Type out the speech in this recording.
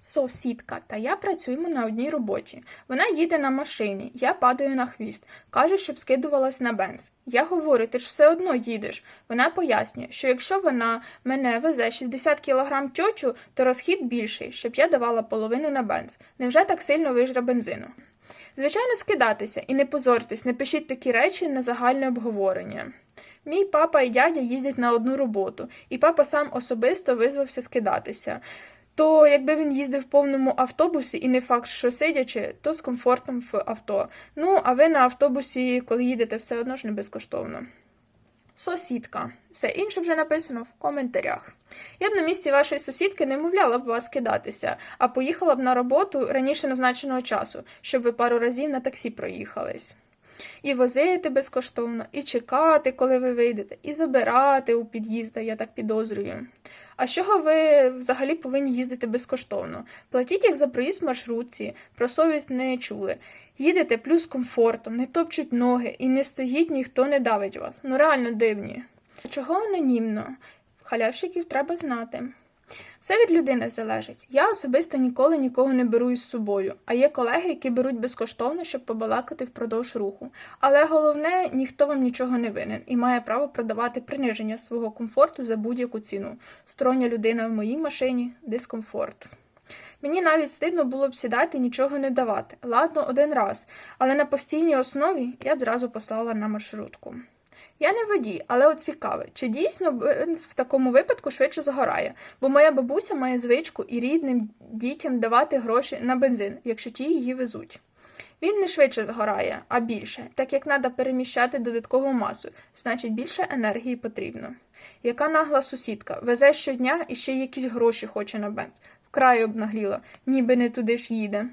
Сусідка та я працюємо на одній роботі. Вона їде на машині, я падаю на хвіст. Каже, щоб скидувалась на бенз. Я говорю, ти ж все одно їдеш. Вона пояснює, що якщо вона мене везе 60 кг тьочу, то розхід більший, щоб я давала половину на бенз. Невже так сильно вижре бензину? Звичайно, скидатися і не позорьтесь, не пишіть такі речі на загальне обговорення. Мій папа і дядя їздять на одну роботу, і папа сам особисто визвався скидатися. То якби він їздив в повному автобусі, і не факт, що сидячи, то з комфортом в авто. Ну, а ви на автобусі, коли їдете, все одно ж не безкоштовно. Сусідка. Все інше вже написано в коментарях. Я б на місці вашої сусідки не мовляла б вас кидатися, а поїхала б на роботу раніше назначеного часу, щоб ви пару разів на таксі проїхались. І возити безкоштовно, і чекати, коли ви вийдете, і забирати у під'їздах, я так підозрюю. А з чого ви взагалі повинні їздити безкоштовно? Платіть як за проїзд в маршрутці, про совість не чули. Їдете плюс комфортом, не топчуть ноги і не стоїть, ніхто не давить вас. Ну реально дивні. Чого анонімно? Халявщиків треба знати. Все від людини залежить. Я особисто ніколи нікого не беру із собою, а є колеги, які беруть безкоштовно, щоб побалакати впродовж руху. Але головне, ніхто вам нічого не винен і має право продавати приниження свого комфорту за будь-яку ціну. Стороння людина в моїй машині дискомфорт. Мені навіть стидно було б сідати нічого не давати. Ладно, один раз, але на постійній основі я б зразу послала на маршрутку. Я не водій, але от цікаве, чи дійсно бенз в такому випадку швидше згорає, бо моя бабуся має звичку і рідним дітям давати гроші на бензин, якщо ті її везуть. Він не швидше згорає, а більше, так як треба переміщати додаткову масу, значить більше енергії потрібно. Яка нагла сусідка, везе щодня і ще якісь гроші хоче на бенз. Вкрай обнагліла, ніби не туди ж їде.